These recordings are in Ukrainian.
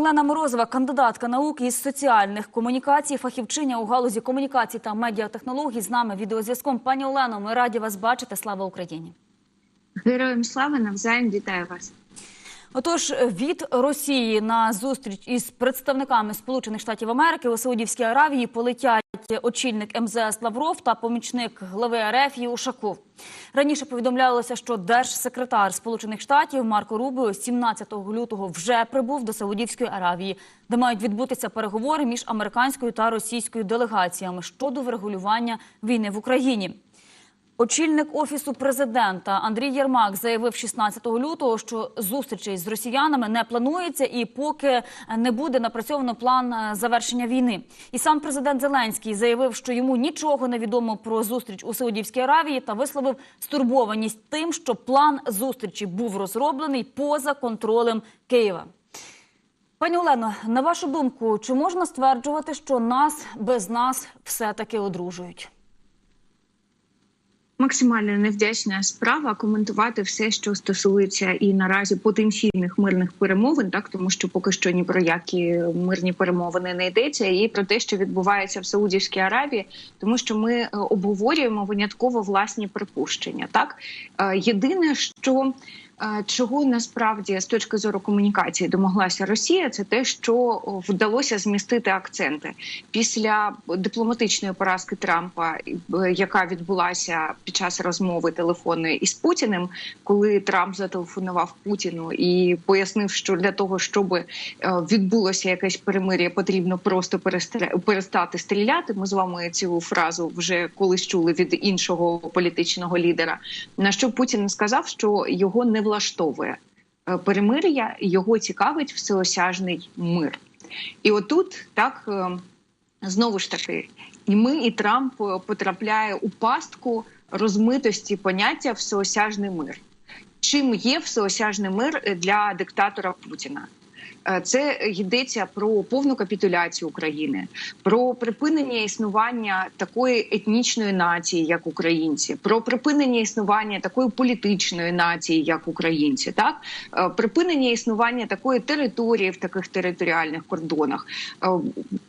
Олена Морозова, кандидатка наук із соціальних комунікацій, фахівчиня у галузі комунікацій та медіатехнологій. З нами відеозв'язком. Пані Олено, ми раді вас бачити. Слава Україні! Героям слави навзаєм вітаю вас. Отож, від Росії на зустріч із представниками Сполучених Штатів Америки у Саудівській Аравії полетять очільник МЗС Лавров та помічник глави РФ Ушаков. Раніше повідомлялося, що держсекретар Сполучених Штатів Марко Рубіо 17 лютого вже прибув до Саудівської Аравії, де мають відбутися переговори між американською та російською делегаціями щодо врегулювання війни в Україні. Очільник офісу президента Андрій Єрмак заявив 16 лютого, що зустрічей з росіянами не планується, і поки не буде напрацьовано план е, завершення війни. І сам президент Зеленський заявив, що йому нічого не відомо про зустріч у Саудівській Аравії та висловив стурбованість тим, що план зустрічі був розроблений поза контролем Києва. Пані Олено, на вашу думку, чи можна стверджувати, що нас без нас все таки одружують? Максимально невдячна справа коментувати все, що стосується і наразі потенційних мирних перемовин, так тому що поки що ні про які мирні перемовини не йдеться, і про те, що відбувається в Саудівській Аравії, тому що ми е, обговорюємо винятково власні припущення. Так Е, єдине, що Чого насправді з точки зору комунікації домоглася Росія, це те, що вдалося змістити акценти після дипломатичної поразки Трампа, яка відбулася під час розмови телефонної із Путіним, коли Трамп зателефонував Путіну і пояснив, що для того, щоб е, відбулося якесь перемир'я, потрібно просто перестати стріляти. Ми з вами цю фразу вже колись чули від іншого політичного лідера. На що Путін сказав, що його не влаштовує е, перемир'я, його цікавить всеосяжний мир. І отут так е, знову ж таки, і ми, і Трамп е, потрапляє у пастку розмитості поняття всеосяжний мир. Чим є всеосяжний мир для диктатора Путіна? Е, Це йдеться про повну капітуляцію України, про припинення існування такої етнічної нації, як українці, про припинення існування такої політичної нації, як українці, так Е, припинення існування такої території в таких територіальних кордонах. Е,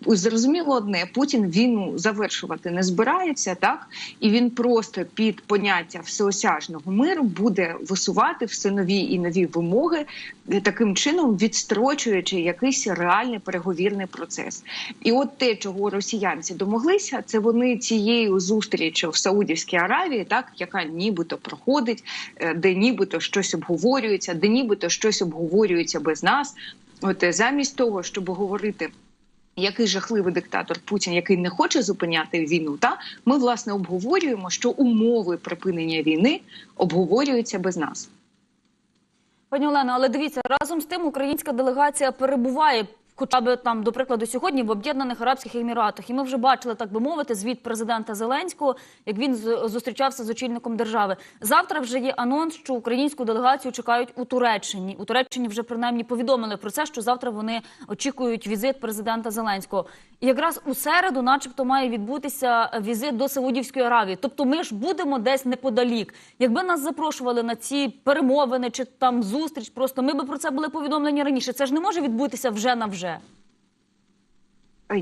Зрозуміло одне, Путін війну завершувати не збирається, так і він просто під поняття всеосяжного миру буде висувати все нові і нові вимоги, таким чином відстрочуючи якийсь реальний переговірний процес. І от те, чого росіянці домоглися, це вони цією зустрічю в Саудівській Аравії, так яка нібито проходить, е, де нібито щось обговорюється, де нібито щось обговорюється без нас. От е, замість того, щоб говорити. Який жахливий диктатор Путін, який не хоче зупиняти війну, та ми власне обговорюємо, що умови припинення війни обговорюються без нас. Пані Олено, але дивіться, разом з тим українська делегація перебуває. Хоча б там, до прикладу, сьогодні в Об'єднаних Арабських Еміратах, і ми вже бачили, так би мовити, звіт президента Зеленського, як він зустрічався з очільником держави. Завтра вже є анонс, що українську делегацію чекають у Туреччині. У Туреччині вже принаймні повідомили про це, що завтра вони очікують візит президента Зеленського. І якраз у середу, начебто, має відбутися візит до Саудівської Аравії. Тобто, ми ж будемо десь неподалік. Якби нас запрошували на ці перемовини чи там зустріч, просто ми би про це були повідомлені раніше. Це ж не може відбутися вже на вже навже.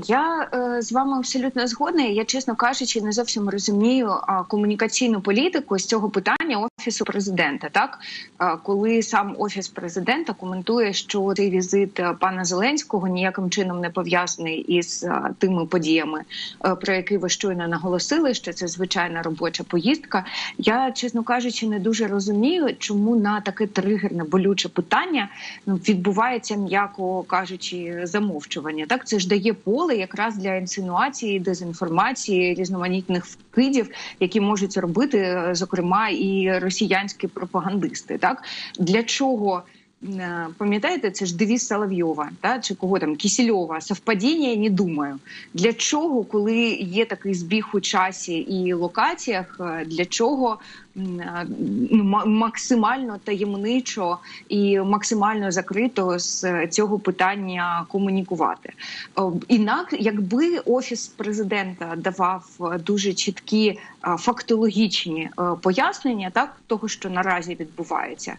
Я е, з вами абсолютно згодна. Я, чесно кажучи, не зовсім розумію а, комунікаційну політику з цього питання офісу президента. Так коли сам офіс президента коментує, що цей візит е, пана Зеленського ніяким чином не пов'язаний із тими подіями, е, про які ви щойно наголосили, що це звичайна робоча поїздка. Я, чесно кажучи, не дуже розумію, чому на таке тригерне болюче питання ну, відбувається, м'яко кажучи, замовчування. Так це ж дає поле якраз для інсинуації, дезінформації, різноманітних вкидів, які можуть робити, е, зокрема, і росіянські пропагандисти. Так для чого? Е, Пам'ятаєте, це ж девіз Соловйова, та чи кого там Кісільова, совпадіння, не думаю. Для чого, коли є такий збіг у часі і локаціях, е, для чого е, ну, ма- максимально таємничо і максимально закрито з е, цього питання комунікувати? Інак, якби офіс президента давав е, дуже чіткі е, фактологічні е, пояснення, так того, що наразі відбувається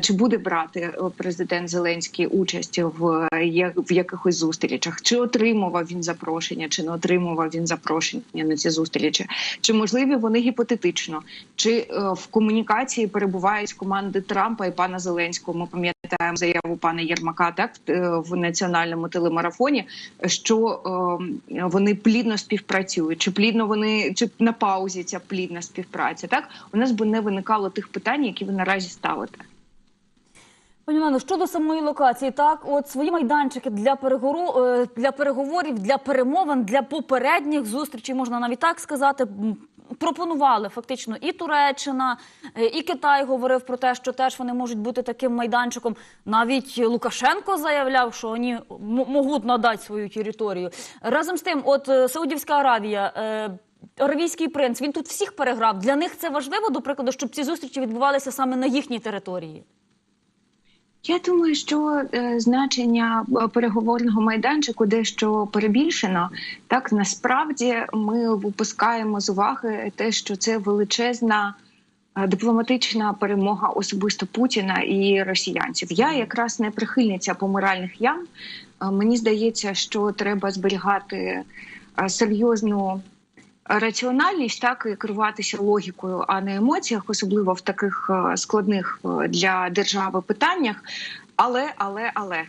чи буде брати е, президент Зеленський участь в, е, в якихось зустрічах, чи отримував він запрошення, чи не отримував він запрошення на ці зустрічі, чи можливі вони гіпотетично, чи е, в комунікації перебувають команди Трампа і пана Зеленського. Ми пам'ятаємо заяву пана Єрмака так е, в національному телемарафоні, що е, вони плідно співпрацюють, чи плідно вони чи на паузі ця плідна співпраця. Так у нас би не виникало тих питань, які ви наразі ставите. Пані Олено, щодо самої локації, так от свої майданчики для переговору е, для переговорів, для перемовин, для попередніх зустрічей, можна навіть так сказати. Пропонували фактично і Туреччина, е, і Китай говорив про те, що теж вони можуть бути таким майданчиком. Навіть Лукашенко заявляв, що вони можуть надати свою територію. Разом з тим, от е, Саудівська Аравія. Аравійський принц він тут всіх переграв. Для них це важливо, до прикладу, щоб ці зустрічі відбувалися саме на їхній території. Я думаю, що е, значення е, переговорного майданчику дещо перебільшено. Так насправді ми випускаємо з уваги те, що це величезна е, дипломатична перемога особисто Путіна і росіянців. Я якраз не прихильниця помиральних ям. Мені здається, що треба зберігати серйозну раціональність, так і керуватися логікою, а не емоціях, особливо в таких е, складних е, для держави питаннях. Але, але, але е,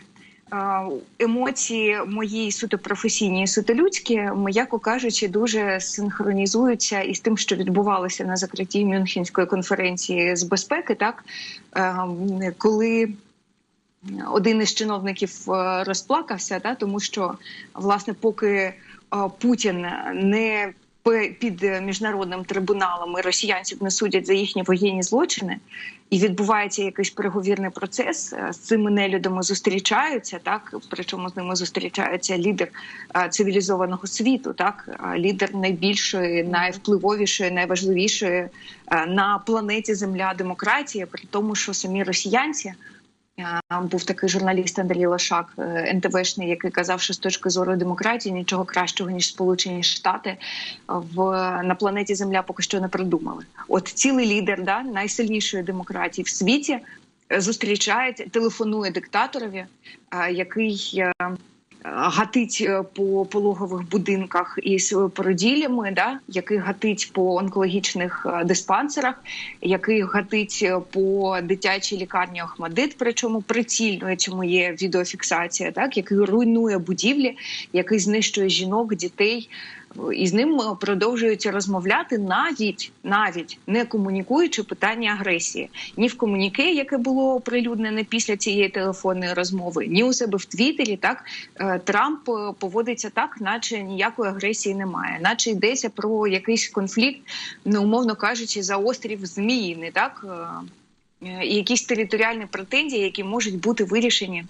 емоції мої суто професійні, і суто людські, м'яко кажучи, дуже синхронізуються із тим, що відбувалося на закритті Мюнхенської конференції з безпеки, так коли один із чиновників розплакався, та тому що власне, поки Путін не під е, міжнародним трибуналом і росіянців не судять за їхні воєнні злочини, і відбувається якийсь переговірний процес. е, З цими нелюдами зустрічаються, так причому з ними зустрічається лідер е, цивілізованого світу, так лідер найбільшої, найвпливовішої, найважливішої на планеті Земля демократії, при тому, що самі росіянці. Е, Був такий журналіст Андрій Лошак, е, НТВшний, який казав, що з точки зору демократії нічого кращого ніж Сполучені Штати в на планеті Земля поки що не придумали. От цілий лідер да найсильнішої демократії в світі е, зустрічається, телефонує диктаторові, який гатить е, по пологових будинках із породіллями, да, який гатить по онкологічних е, диспансерах, який гатить е, по дитячій лікарні Охмадит, причому прицільно цьому є відеофіксація, так який руйнує будівлі, який знищує жінок, дітей. І з ним е, продовжують розмовляти навіть навіть не комунікуючи питання агресії ні в комуніке, яке було оприлюднене після цієї телефонної розмови, ні у себе в Твіттері. Так е, Трамп е, поводиться так, наче ніякої агресії немає, наче йдеться про якийсь конфлікт, ну умовно кажучи, за острів Зміїни, так і якісь територіальні претензії, які можуть бути вирішені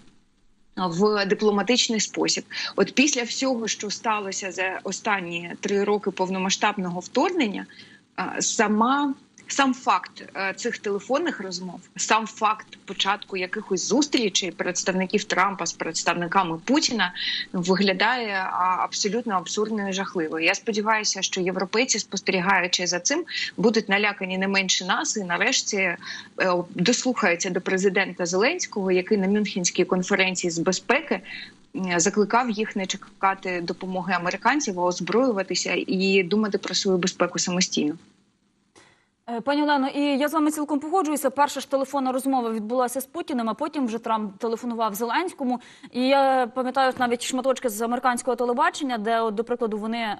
в дипломатичний спосіб. От після всього, що сталося за останні три роки повномасштабного вторгнення, сама. Сам факт е, цих телефонних розмов, сам факт початку якихось зустрічей представників Трампа з представниками Путіна виглядає абсолютно абсурдно і жахливо. Я сподіваюся, що європейці, спостерігаючи за цим, будуть налякані не менше нас, і нарешті е, дослухаються до президента Зеленського, який на Мюнхенській конференції з безпеки. Закликав їх не чекати допомоги американців, а озброюватися і думати про свою безпеку самостійно. Е, Пані Олено, і я з вами цілком погоджуюся. Перша ж телефонна розмова відбулася з Путіним, а потім вже Трамп телефонував Зеленському. І я пам'ятаю навіть шматочки з американського телебачення, де, от, до прикладу, вони е,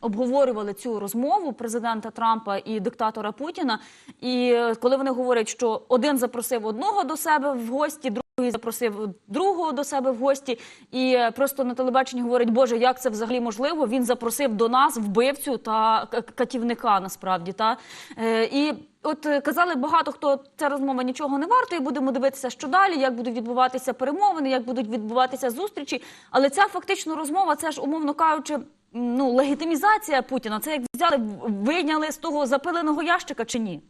обговорювали цю розмову президента Трампа і диктатора Путіна. І е, коли вони говорять, що один запросив одного до себе в гості, другий запросив другого до себе в гості, і е, просто на телебаченні говорять, Боже, як це взагалі можливо? Він запросив до нас вбивцю та катівника насправді. Та Е, і от е, казали багато хто ця розмова нічого не варта, і будемо дивитися, що далі, як будуть відбуватися перемовини, як будуть відбуватися зустрічі. Але ця фактично розмова, це ж умовно кажучи. Ну, легітимізація Путіна, це як взяли, вийняли з того запиленого ящика чи ні?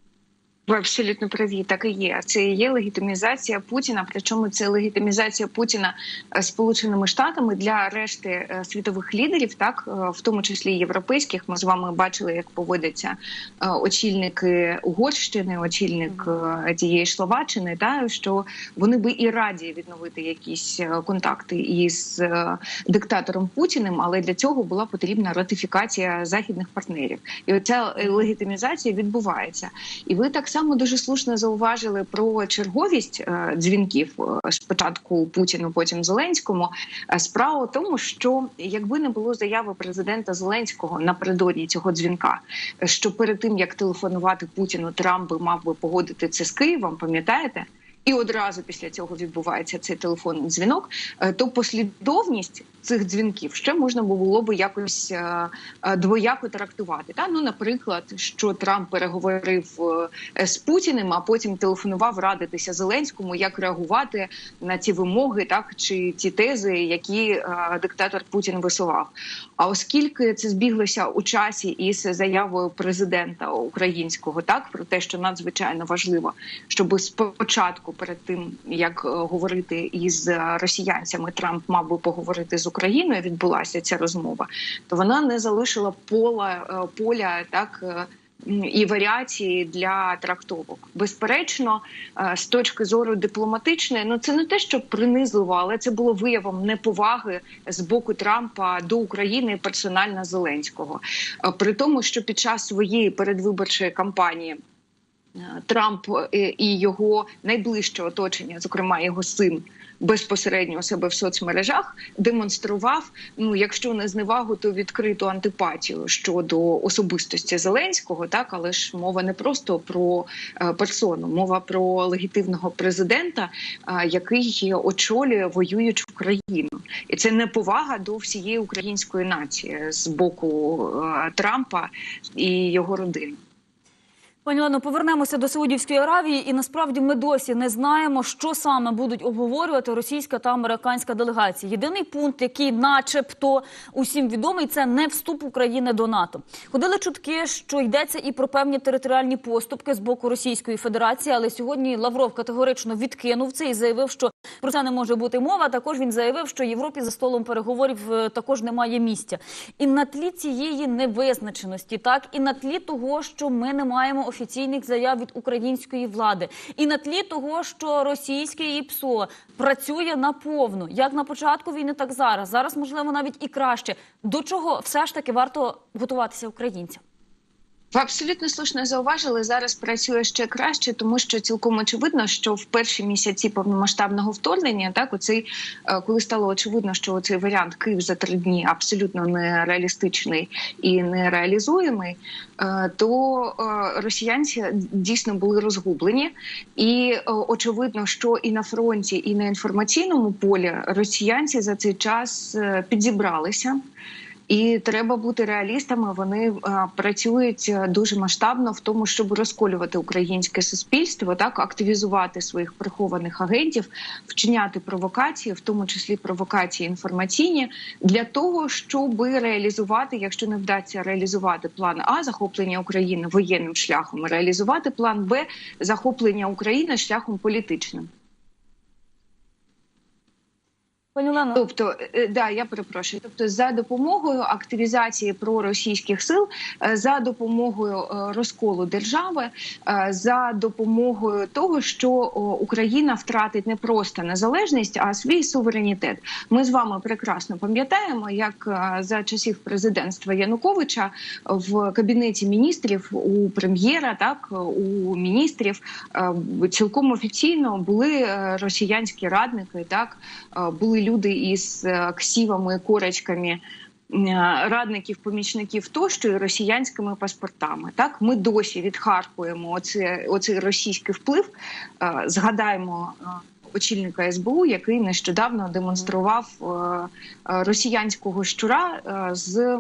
Ви абсолютно праві, так і є. Це і є легітимізація Путіна. Причому це легітимізація Путіна е, Сполученими Штатами для решти е, світових лідерів, так е, в тому числі європейських. Ми з вами бачили, як поводяться очільники Угорщини, очільник тієї ж Словаччини, та що вони би і раді відновити якісь контакти із диктатором Путіним, але для цього була потрібна ратифікація західних партнерів, і оця легітимізація відбувається. І ви так само дуже слушно зауважили про черговість е, дзвінків е, спочатку Путіну, потім Зеленському. Е, Справа в тому, що якби не було заяви президента Зеленського напередодні цього дзвінка, що перед тим як телефонувати Путіну, Трамп би мав би погодити це з Києвом, пам'ятаєте? І одразу після цього відбувається цей телефонний дзвінок. То послідовність цих дзвінків ще можна було би якось е, е, двояко трактувати. Та ну, наприклад, що Трамп переговорив е, з Путіним, а потім телефонував радитися Зеленському, як реагувати на ті вимоги, так чи ті тези, які диктатор Путін висував. А оскільки це збіглося у часі із заявою президента українського, так про те, що надзвичайно важливо, щоб спочатку, перед тим як говорити із росіянцями, Трамп мав би поговорити з Україною. Відбулася ця розмова, то вона не залишила пола е, поля так. е, І варіації для трактовок, безперечно, е, з точки зору дипломатичної, ну це не те, що принизливо, але це було виявом неповаги з боку Трампа до України і персонально Зеленського. При тому, що під час своєї передвиборчої кампанії Трамп і його найближче оточення, зокрема його син. Безпосередньо у себе в соцмережах демонстрував, ну якщо не зневагу, то відкриту антипатію щодо особистості Зеленського, так але ж мова не просто про е, персону, мова про легітимного президента, е, який очолює воюючу країну, і це неповага до всієї української нації з боку е, Трампа і його родини. Пані Лано, повернемося до Саудівської Аравії, і насправді ми досі не знаємо, що саме будуть обговорювати російська та американська делегації. Єдиний пункт, який, начебто, усім відомий, це не вступ України до НАТО. Ходили чутки, що йдеться і про певні територіальні поступки з боку Російської Федерації, але сьогодні Лавров категорично відкинув це і заявив, що про це не може бути мова. Також він заявив, що Європі за столом переговорів е, також немає місця. І на тлі цієї невизначеності, так і на тлі того, що ми не маємо офіційних заяв від української влади, і на тлі того, що російське ІПСО працює наповну, як на початку війни, так зараз. Зараз можливо навіть і краще. До чого все ж таки варто готуватися українцям? Ви абсолютно слушно зауважили. Зараз працює ще краще, тому що цілком очевидно, що в перші місяці повномасштабного вторгнення, так оцей, е, коли стало очевидно, що цей варіант Київ за три дні абсолютно нереалістичний і нереалізуємий, е, то е, росіянці дійсно були розгублені, і очевидно, що і на фронті, і на інформаційному полі росіянці за цей час підзібралися. І треба бути реалістами. Вони е, працюють е, дуже масштабно в тому, щоб розколювати українське суспільство, так активізувати своїх прихованих агентів, вчиняти провокації, в тому числі провокації інформаційні, для того, щоб реалізувати, якщо не вдасться реалізувати план А захоплення України воєнним шляхом, реалізувати план Б захоплення України шляхом політичним. Пані Олено, Тобто, е, да, я перепрошую. Тобто, за допомогою активізації проросійських сил, е, за допомогою е, розколу держави, е, за допомогою того, що Україна втратить не просто незалежність, а свій суверенітет. Ми з вами прекрасно пам'ятаємо, як е, за часів президентства Януковича в кабінеті міністрів у прем'єра, так у міністрів е, цілком офіційно були е, росіянські радники, так е, були люди із е, ксівами, корочками. е, Радників, помічників тощо і росіянськими паспортами. Так ми досі відхаркуємо оце, оцей російський вплив. Е, Згадаємо очільника СБУ, який нещодавно демонстрував росіянського щура з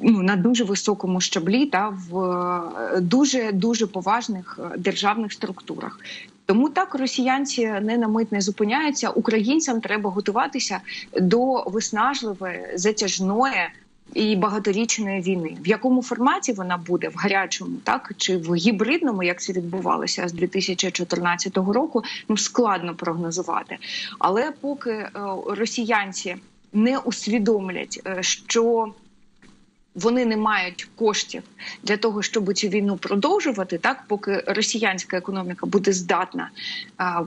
ну, на дуже високому щаблі та в дуже дуже поважних державних структурах. Тому так росіянці не на мить не зупиняються. Українцям треба готуватися до виснажливої, затяжної, і багаторічної війни. В якому форматі вона буде в гарячому, так чи в гібридному, як це відбувалося з 2014 року, ну складно прогнозувати. Але поки е, росіянці не усвідомлять, е, що вони не мають коштів для того, щоб цю війну продовжувати, так поки росіянська економіка буде здатна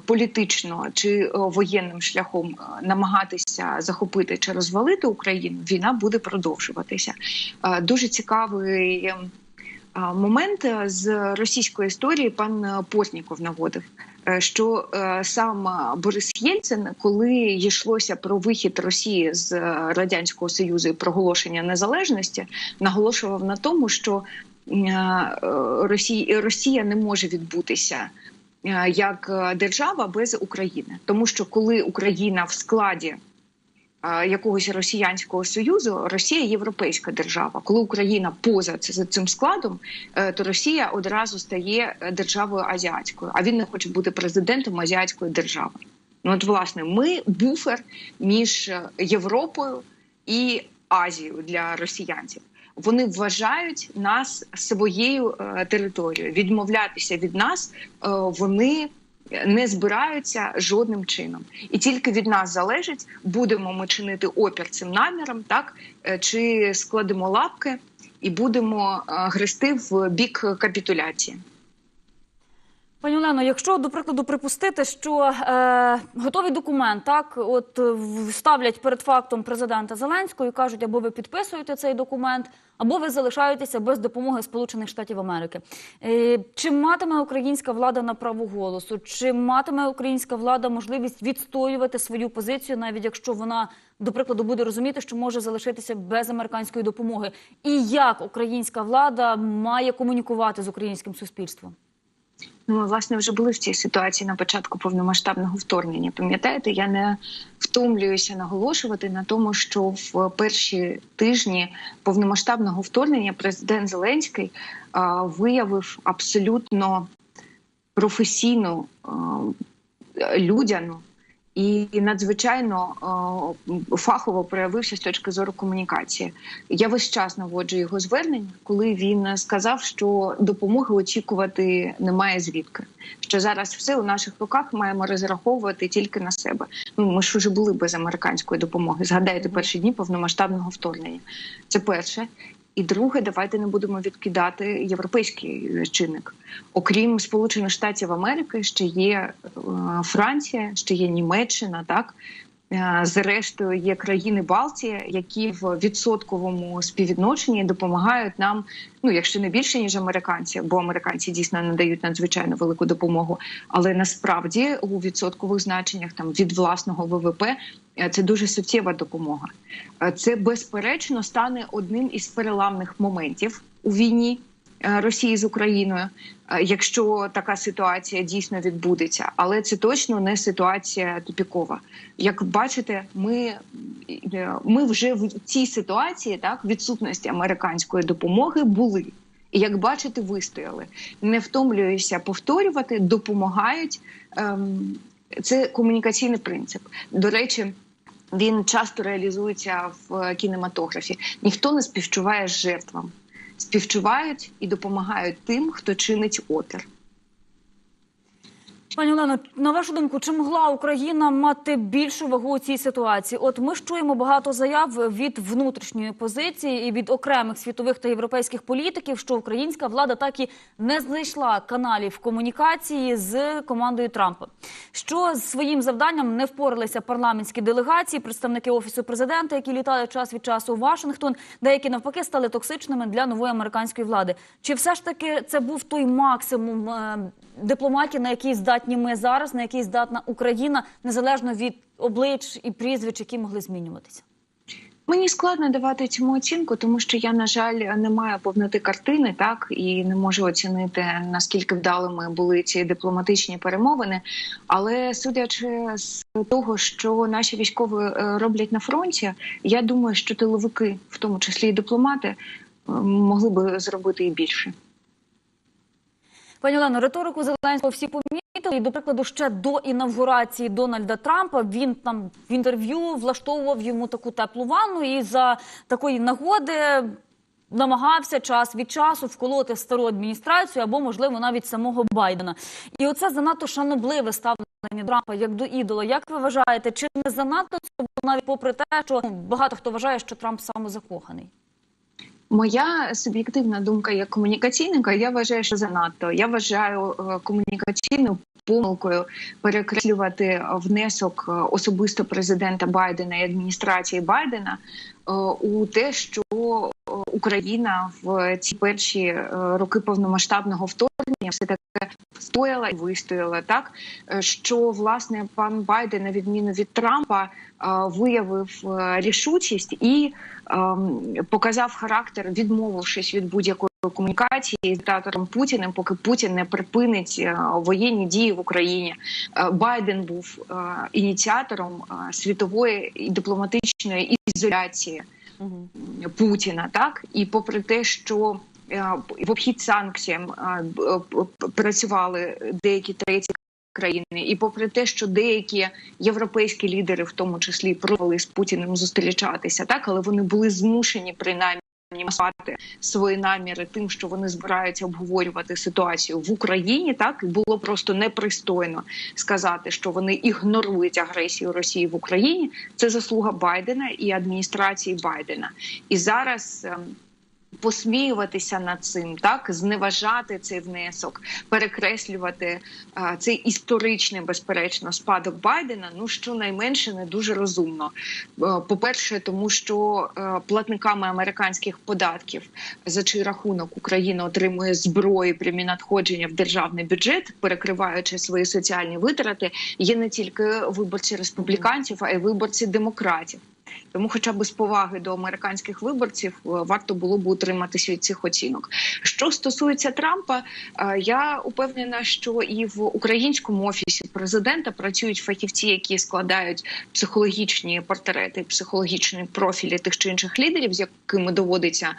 політично чи е, воєнним шляхом е, намагатися захопити чи розвалити Україну, війна буде продовжуватися. Дуже цікавий. е, Момент е, з російської історії пан Портніков наводив, що е, сам е, Борис Єльцин, коли йшлося про вихід Росії з е, радянського союзу і проголошення незалежності, наголошував на тому, що е, е, Росія, Росія не може відбутися е, як е, держава без України, тому що коли Україна в складі е, якогось росіянського союзу, Росія європейська держава. Коли Україна поза цим складом, е, то Росія одразу стає е, державою азіатською, а він не хоче бути президентом азіатської держави. Ну от власне, ми буфер між е, Європою і Азією для росіянців. Вони вважають нас своєю територією. Відмовлятися від нас вони не збираються жодним чином, і тільки від нас залежить, будемо ми чинити опір цим намірам, так е, чи складемо лапки і будемо е, грести в бік капітуляції. Пані Олено, якщо до прикладу припустити, що е, готовий документ так, от ставлять перед фактом президента Зеленського і кажуть, або ви підписуєте цей документ, або ви залишаєтеся без допомоги Сполучених Штатів Америки. Е, чи матиме українська влада на право голосу? Чи матиме українська влада можливість відстоювати свою позицію, навіть якщо вона, до прикладу, буде розуміти, що може залишитися без американської допомоги? І як українська влада має комунікувати з українським суспільством? Ну, ми, власне, вже були в цій ситуації на початку повномасштабного вторгнення. Пам'ятаєте, я не втомлююся наголошувати на тому, що в перші тижні повномасштабного вторгнення президент Зеленський а, виявив абсолютно професійну, а, людяну і надзвичайно а, фахово проявився з точки зору комунікації. Я весь час наводжу його звернення, коли він сказав, що допомоги очікувати немає звідки. Що зараз все у наших руках маємо розраховувати тільки на себе. Ну ми ж вже були без американської допомоги. Згадайте перші дні повномасштабного вторгнення. Це перше. І друге, давайте не будемо відкидати європейський чинник. Окрім Сполучених Штатів Америки, ще є е, Франція, ще є Німеччина, так Е, Зрештою, є країни Балтії, які в відсотковому співвідношенні допомагають нам. Ну, якщо не більше ніж американці, бо американці дійсно надають надзвичайно велику допомогу. Але насправді у відсоткових значеннях там від власного ВВП е, це дуже суттєва допомога. Е, Це безперечно стане одним із переламних моментів у війні. Е, Росії з Україною, е, якщо така ситуація дійсно відбудеться, але це точно не ситуація тупікова. Як бачите, ми, е, ми вже в цій ситуації так відсутності американської допомоги були. І як бачите, вистояли. Не втомлююся повторювати, допомагають. Ем, це комунікаційний принцип. До речі, він часто реалізується в кінематографі. Ніхто не співчуває жертвам, співчувають і допомагають тим, хто чинить опір. Пані Олено, на вашу думку, чи могла Україна мати більшу вагу у цій ситуації? От ми ж чуємо багато заяв від внутрішньої позиції і від окремих світових та європейських політиків, що українська влада так і не знайшла каналів комунікації з командою Трампа. Що з своїм завданням не впоралися парламентські делегації, представники офісу президента, які літають час від часу у Вашингтон, деякі навпаки стали токсичними для нової американської влади. Чи все ж таки це був той максимум е, дипломатії, на який здатні ми зараз, на який здатна Україна, незалежно від облич і прізвищ, які могли змінюватися? Мені складно давати цьому оцінку, тому що я, на жаль, не маю повноти картини, так і не можу оцінити наскільки вдалими були ці дипломатичні перемовини. Але судячи з того, що наші військові е, роблять на фронті, я думаю, що тиловики, в тому числі і дипломати, е, могли би зробити і більше. Пані Олено, риторику Зеленського всі помітили. І, до прикладу, ще до інавгурації Дональда Трампа він там в інтерв'ю влаштовував йому таку теплу ванну і за такої нагоди намагався час від часу вколоти стару адміністрацію або, можливо, навіть самого Байдена. І оце занадто шанобливе ставлення Трампа як до ідола. Як ви вважаєте, чи не занадто це навіть попри те, що багато хто вважає, що Трамп самозакоханий? Моя суб'єктивна думка як комунікаційника, я вважаю, що занадто. Я вважаю комунікаційну помилкою перекреслювати внесок е, особисто президента Байдена і адміністрації Байдена е, у те, що е, Україна в ці перші е, роки повномасштабного вторгнення все таки стояла і вистояла, так? Е, що власне пан Байден, на відміну від Трампа, е, виявив е, рішучість і ем, показав характер, відмовившись від будь-якої комунікації з диктатором Путіним, поки Путін не припинить е, воєнні дії в Україні. Е, Байден був е, ініціатором світової і дипломатичної ізоляції. Путіна, так і попри те, що в обхід санкціям працювали деякі треті країни, і попри те, що деякі європейські лідери, в тому числі, пробували з Путіним зустрічатися, так але вони були змушені принаймні. Масувати свої наміри тим, що вони збираються обговорювати ситуацію в Україні, так було просто непристойно сказати, що вони ігнорують агресію Росії в Україні. Це заслуга Байдена і адміністрації Байдена. І зараз. Посміюватися над цим, так зневажати цей внесок, перекреслювати а, цей історичний, безперечно, спадок Байдена. Ну щонайменше не дуже розумно. Е, По-перше, тому що е, платниками американських податків, за чий рахунок Україна отримує зброї прямі надходження в державний бюджет, перекриваючи свої соціальні витрати, є не тільки виборці республіканців, а й виборці демократів. Тому, хоча б з поваги до американських виборців, е, варто було б утриматися від цих оцінок. Що стосується Трампа, е, я упевнена, що і в українському офісі президента працюють фахівці, які складають психологічні портрети, психологічні профілі тих чи інших лідерів, з якими доводиться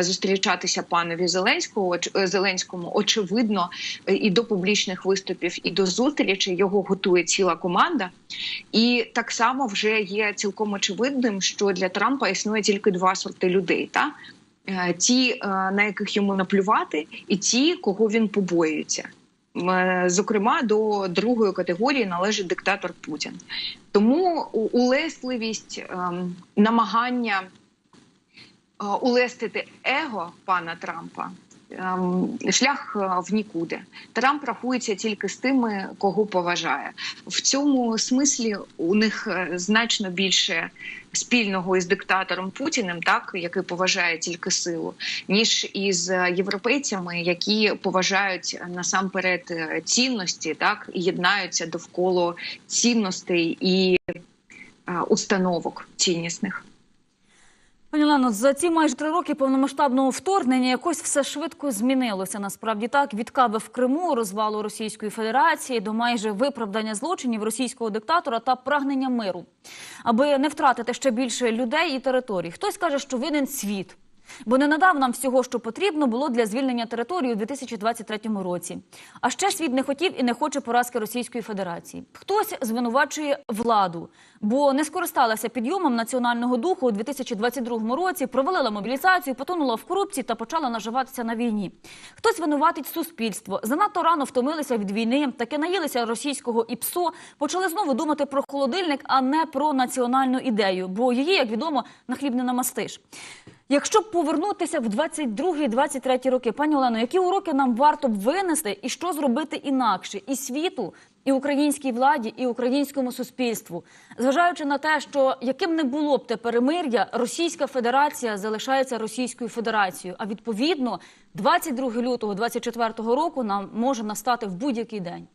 зустрічатися панові Зеленського е, Зеленському. Очевидно, і до публічних виступів, і до зустрічей його готує ціла команда. І так само вже є цілком очевидним, що для Трампа існує тільки два сорти людей. Та? Е, Ті, е, на яких йому наплювати, і ті, кого він побоюється. Е, Зокрема, до другої категорії належить диктатор Путін. Тому улесливість, ем, намагання улестити его пана Трампа. Ем, Шлях е, в нікуди. Трамп рахується тільки з тими, кого поважає. В цьому смислі у них е, значно більше спільного із диктатором Путіним, так який поважає тільки силу, ніж із е, європейцями, які поважають насамперед цінності, так і єднаються довкола цінностей і установок ціннісних. Пані Лено, за ці майже три роки повномасштабного вторгнення якось все швидко змінилося. Насправді так від кави в Криму, розвалу Російської Федерації до майже виправдання злочинів російського диктатора та прагнення миру, аби не втратити ще більше людей і територій. Хтось каже, що винен світ. Бо не надав нам всього, що потрібно було для звільнення території у 2023 році. А ще світ не хотів і не хоче поразки Російської Федерації. Хтось звинувачує владу, бо не скористалася підйомом національного духу у 2022 році, провалила мобілізацію, потонула в корупції та почала наживатися на війні. Хтось винуватить суспільство. Занадто рано втомилися від війни, таки наїлися російського іпсо, почали знову думати про холодильник, а не про національну ідею, бо її, як відомо, на хліб не намастиш. Якщо б повернутися в 22-23 роки, пані Олено, які уроки нам варто б винести і що зробити інакше і світу, і українській владі, і українському суспільству, зважаючи на те, що яким не було б те перемир'я, Російська Федерація залишається Російською Федерацією. А відповідно, 22 лютого 24 року нам може настати в будь-який день.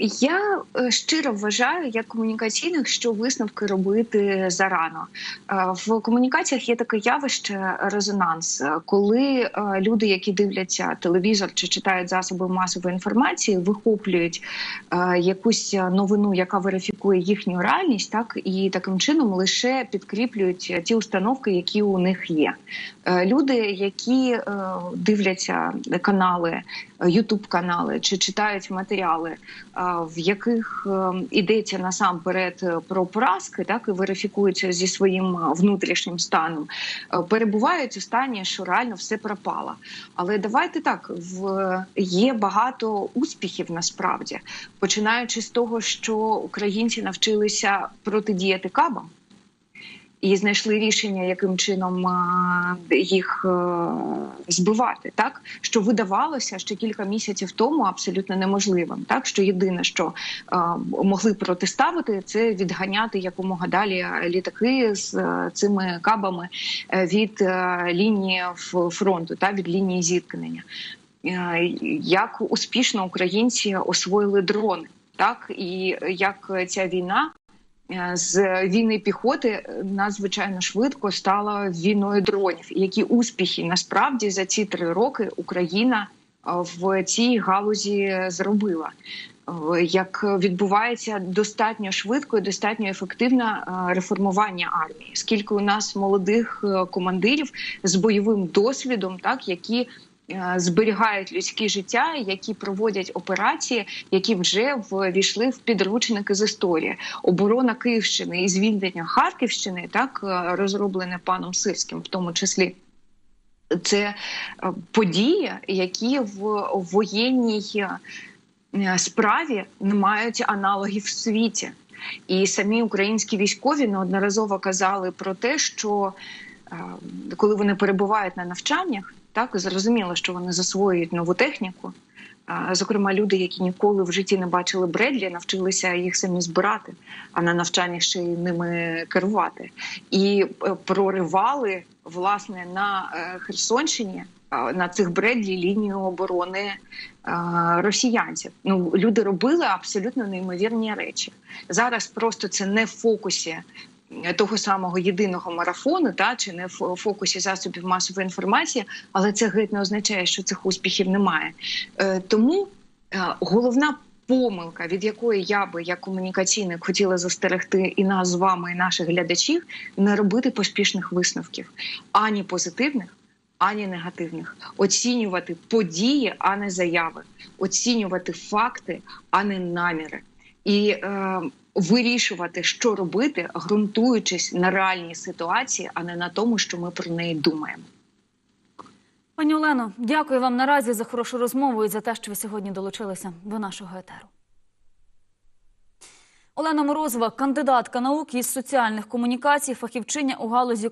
Я е, щиро вважаю, як комунікаційних, що висновки робити зарано. Е, В комунікаціях є таке явище резонанс, коли е, люди, які дивляться телевізор чи читають засоби масової інформації, вихоплюють якусь новину, яка верифікує їхню реальність, так і таким чином лише підкріплюють ті установки, які у них є. Люди, які дивляться канали, Ютуб канали чи читають матеріали, в яких ідеться йдеться насамперед е, про поразки, так і верифікуються зі своїм е, внутрішнім станом, е, перебувають у стані, що реально все пропало. Але давайте так: в є багато успіхів насправді, починаючи з того, що українці навчилися протидіяти кабам. І знайшли рішення, яким чином їх е, збивати, так що видавалося ще кілька місяців тому абсолютно неможливим. Так що єдине, що е, могли протиставити, це відганяти якомога далі літаки з е, цими кабами е, від е, лінії фронту, та від лінії зіткнення. Е, Як успішно українці освоїли дрони, так і як ця війна е, з війни піхоти е, надзвичайно швидко стала війною дронів. Які успіхи насправді за ці три роки Україна е, в цій галузі зробила. Е, Як відбувається достатньо швидко і достатньо ефективне е, реформування армії, скільки у нас молодих е, командирів з бойовим досвідом, так які е, зберігають людське життя, які проводять операції, які вже ввійшли в підручники з історії. Оборона Київщини і звільнення Харківщини, так е, розроблене паном Сирським, в тому числі. Це е, події, які в воєнній е, справі не мають аналогів в світі. І самі українські військові неодноразово казали про те, що е, коли вони перебувають на навчаннях, так зрозуміло, що вони засвоюють нову техніку. Зокрема, люди, які ніколи в житті не бачили Бредлі, навчилися їх самі збирати, а на навчаннях ще й ними керувати. І е, проривали власне на е, Херсонщині е, на цих Бредлі лінію оборони росіянців. Ну люди робили абсолютно неймовірні речі. Зараз просто це не в фокусі того самого єдиного марафону, та чи не в фокусі засобів масової інформації, але це геть не означає, що цих успіхів немає. Е, Тому е, головна. Помилка, від якої я би як комунікаційник хотіла застерегти і нас з вами, і наших глядачів, не робити поспішних висновків ані позитивних, ані негативних, оцінювати події, а не заяви, оцінювати факти, а не наміри, і е, вирішувати, що робити, ґрунтуючись на реальній ситуації, а не на тому, що ми про неї думаємо. Пані Олено, дякую вам наразі за хорошу розмову і за те, що ви сьогодні долучилися до нашого етеру. Олена Морозова, кандидатка наук із соціальних комунікацій, фахівчиня у галузі